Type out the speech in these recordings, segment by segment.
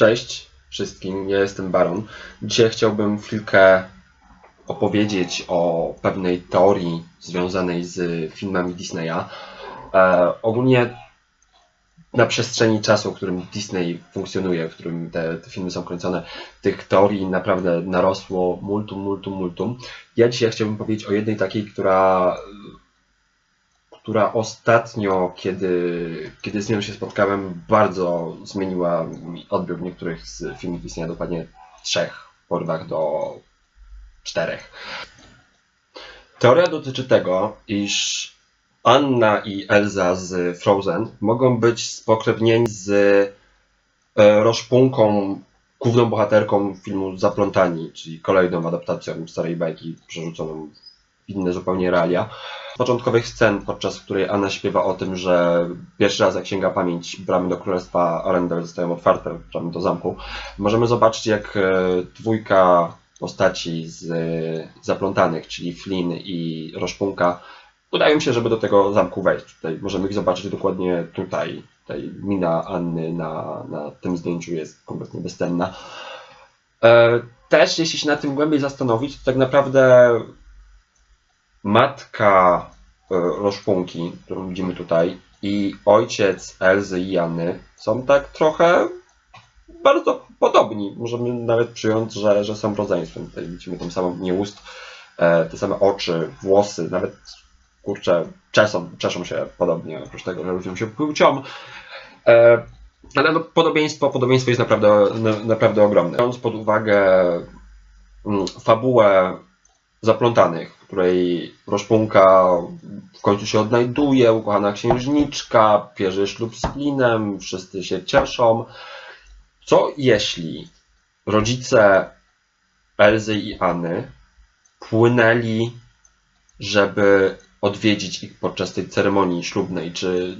Cześć wszystkim, ja jestem Baron. Dzisiaj chciałbym chwilkę opowiedzieć o pewnej teorii związanej z filmami Disneya. E, ogólnie na przestrzeni czasu, w którym Disney funkcjonuje, w którym te, te filmy są kręcone, tych teorii naprawdę narosło multum, multum, multum. Ja dzisiaj chciałbym powiedzieć o jednej takiej, która która ostatnio, kiedy, kiedy z nią się spotkałem, bardzo zmieniła mi odbiór niektórych z filmów Disneya, dokładnie trzech w do czterech. Teoria dotyczy tego, iż Anna i Elza z Frozen mogą być spokrewnieni z e, Roszpunką, główną bohaterką filmu Zaplątani, czyli kolejną adaptacją starej bajki przerzuconą w inne zupełnie realia. Początkowych scen, podczas której Anna śpiewa o tym, że pierwszy raz jak sięga pamięć, bramy do Królestwa Arendelle zostają otwarte, bramy do zamku, możemy zobaczyć jak e, dwójka postaci z e, Zaplątanych, czyli Flynn i Roszpunka, udają się, żeby do tego zamku wejść. Tutaj możemy ich zobaczyć dokładnie tutaj. Tutaj mina Anny na, na tym zdjęciu jest kompletnie bezcenna. E, też, jeśli się nad tym głębiej zastanowić, to tak naprawdę matka e, Roszpunki, którą widzimy tutaj, i ojciec Elzy i Jany są tak trochę bardzo podobni. Możemy nawet przyjąć, że, że są rodzeństwem. Tutaj widzimy tą samą nie ust, e, te same oczy, włosy, nawet kurczę, czeszą, czeszą się podobnie, oprócz tego, że różnią się płcią. E, ale no, podobieństwo, podobieństwo jest naprawdę, na, naprawdę ogromne. Biorąc pod uwagę mm, fabułę Zaplątanych, której Roszpunka w końcu się odnajduje, ukochana księżniczka, pierze ślub z Flinem, wszyscy się cieszą. Co jeśli rodzice Elzy i Anny płynęli, żeby odwiedzić ich podczas tej ceremonii ślubnej, czy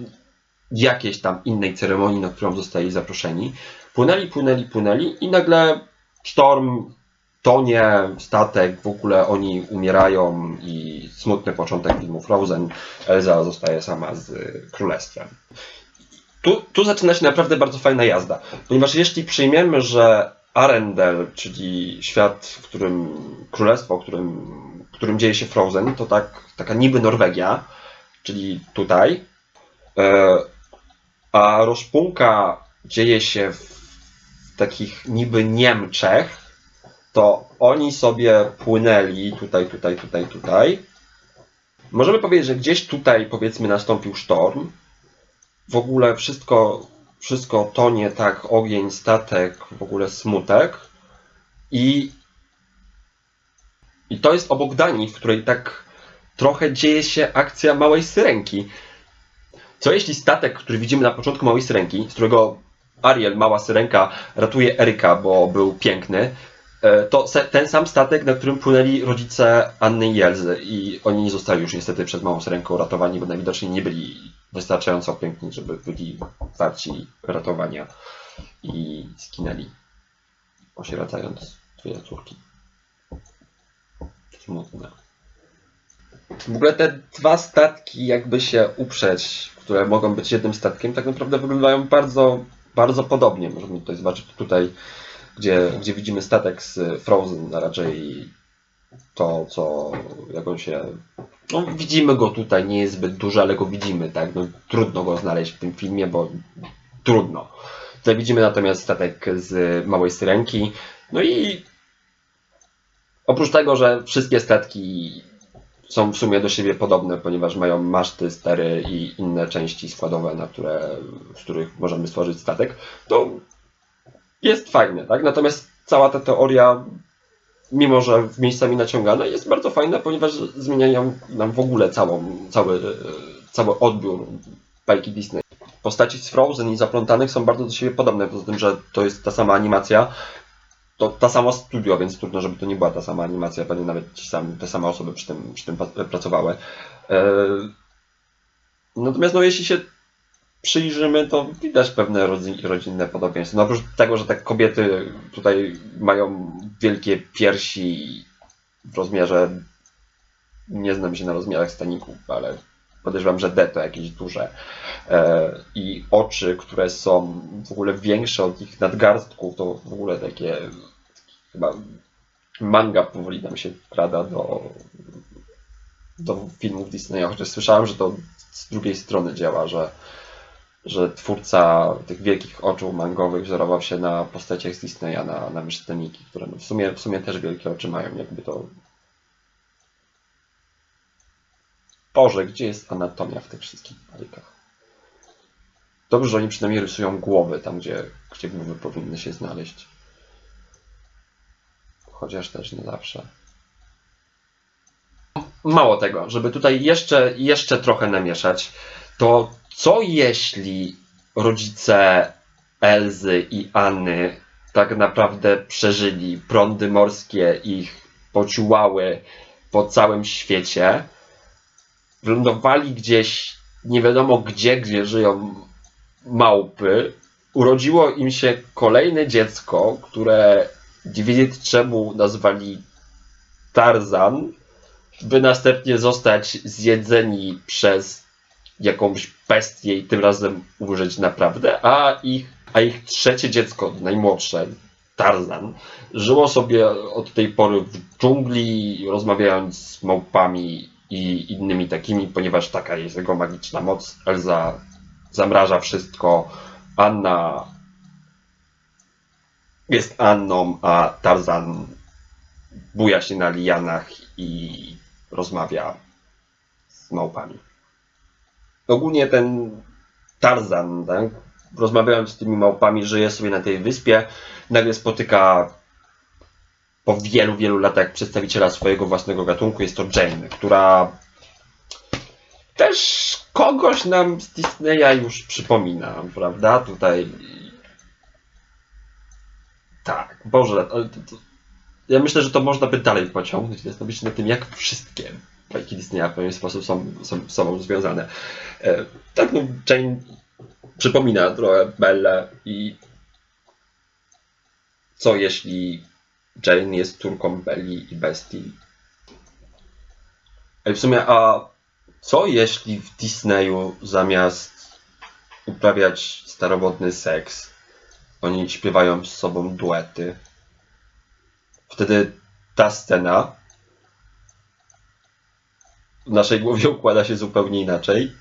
jakiejś tam innej ceremonii, na którą zostali zaproszeni. Płynęli, płynęli, płynęli i nagle sztorm, tonie, statek, w ogóle oni umierają i smutny początek filmu Frozen. Elza zostaje sama z królestwem. Tu, tu zaczyna się naprawdę bardzo fajna jazda, ponieważ jeśli przyjmiemy, że Arendelle, czyli świat, w którym królestwo, w którym, w którym dzieje się Frozen, to tak, taka niby Norwegia, czyli tutaj, e, a Roszpunka dzieje się w takich niby Niemczech, to oni sobie płynęli tutaj, tutaj, tutaj, tutaj. Możemy powiedzieć, że gdzieś tutaj powiedzmy nastąpił sztorm. W ogóle wszystko, wszystko tonie tak, ogień, statek, w ogóle smutek. I, i to jest obok Danii, w której tak trochę dzieje się akcja małej syrenki. Co jeśli statek, który widzimy na początku małej syrenki, z którego Ariel, mała syrenka, ratuje Eryka, bo był piękny, to se- ten sam statek, na którym płynęli rodzice Anny i Elzy i oni nie zostali już niestety przed małą syrenką ratowani, bo najwidoczniej nie byli wystarczająco piękni, żeby byli warci ratowania i skinęli, osieracając dwie córki. Smutne. W ogóle te dwa statki, jakby się uprzeć, które mogą być jednym statkiem, tak naprawdę wyglądają bardzo, bardzo podobnie. Możemy tutaj zobaczyć tutaj, gdzie, gdzie widzimy statek z Frozen, a raczej to, co jak on się. No, widzimy go tutaj, nie jest zbyt duży, ale go widzimy, tak? No, trudno go znaleźć w tym filmie, bo trudno. Tutaj widzimy natomiast statek z małej syrenki. No i oprócz tego, że wszystkie statki są w sumie do siebie podobne, ponieważ mają maszty, stery i inne części składowe, na które, z których możemy stworzyć statek, to jest fajne, tak? Natomiast cała ta teoria, mimo że w miejscami naciągana, jest bardzo fajna, ponieważ zmieniają nam w ogóle całą, cały, cały odbiór bajki Disney. Postaci z Frozen i Zaplątanych są bardzo do siebie podobne, poza tym, że to jest ta sama animacja, to ta sama studio, więc trudno, żeby to nie była ta sama animacja, pewnie nawet ci te same osoby przy tym, przy tym pracowały. E, Natomiast no, jeśli się przyjrzymy, to widać pewne rodzi- rodzinne podobieństwa. No, oprócz tego, że te kobiety tutaj mają wielkie piersi w rozmiarze, nie znam się na rozmiarach staników, ale podejrzewam, że D to jakieś duże. E, I oczy, które są w ogóle większe od ich nadgarstków, to w ogóle takie chyba manga powoli nam się wkrada do, do filmów Disneya, chociaż słyszałem, że to z drugiej strony działa, że, że twórca tych wielkich oczu mangowych wzorował się na postaciach z Disneya, na, na myszce Miki, które no w, sumie, w sumie też wielkie oczy mają, jakby to... Boże, gdzie jest anatomia w tych wszystkich bajkach? Dobrze, że oni przynajmniej rysują głowy tam, gdzie, gdzie głowy powinny się znaleźć. Chociaż też nie zawsze. Mało tego, żeby tutaj jeszcze, jeszcze trochę namieszać, to co jeśli rodzice Elzy i Anny tak naprawdę przeżyli, prądy morskie ich pociułały po całym świecie, wylądowali gdzieś nie wiadomo gdzie, gdzie żyją małpy, urodziło im się kolejne dziecko, które nie wiedzieć czemu nazwali Tarzan, by następnie zostać zjedzeni przez jakąś bestię i tym razem umrzeć naprawdę, a ich, a ich trzecie dziecko, najmłodsze, Tarzan, żyło sobie od tej pory w dżungli, rozmawiając z małpami i innymi takimi, ponieważ taka jest jego magiczna moc. Elza zamraża wszystko, Anna jest Anną, a Tarzan buja się na lianach i rozmawia z małpami. Ogólnie ten Tarzan, tak, rozmawiając z tymi małpami, żyje sobie na tej wyspie, nagle spotyka po wielu, wielu latach przedstawiciela swojego własnego gatunku, jest to Jane, która też kogoś nam z Disneya już przypomina, prawda? Tutaj tak, Boże, to, to, ja myślę, że to można by dalej pociągnąć, zastanowić się nad tym, jak wszystkie bajki Disneya w pewien sposób są, są sobą związane. E, tak, no, Jane przypomina trochę Belle i co jeśli Jane jest córką Belli i Bestii? Ej, w sumie, a co jeśli w Disneyu zamiast uprawiać staromodny seks, oni śpiewają z sobą duety? Wtedy ta scena w naszej głowie układa się zupełnie inaczej.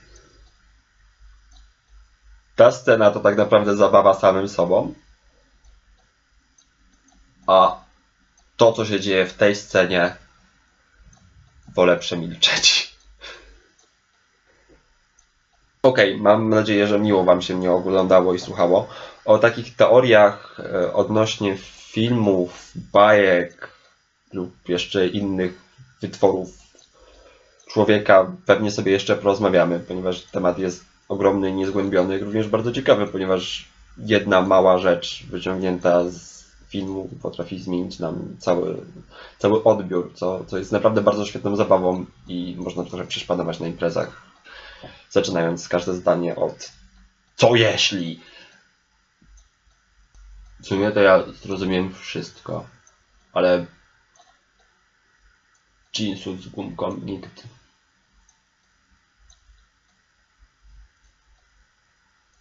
Ta scena to tak naprawdę zabawa samym sobą. A to, co się dzieje w tej scenie, wolę przemilczeć. Okej, mam nadzieję, że miło Wam się mnie oglądało i słuchało. O takich teoriach e, odnośnie filmów, bajek lub jeszcze innych wytworów człowieka pewnie sobie jeszcze porozmawiamy, ponieważ temat jest ogromny niezgłębiony, również bardzo ciekawy, ponieważ jedna mała rzecz wyciągnięta z filmu potrafi zmienić nam cały, cały odbiór, co, co jest naprawdę bardzo świetną zabawą i można trochę przyszpanować na imprezach, zaczynając każde zdanie od co jeśli? W sumie to ja zrozumiem wszystko, ale jeansów z gumką nigdy.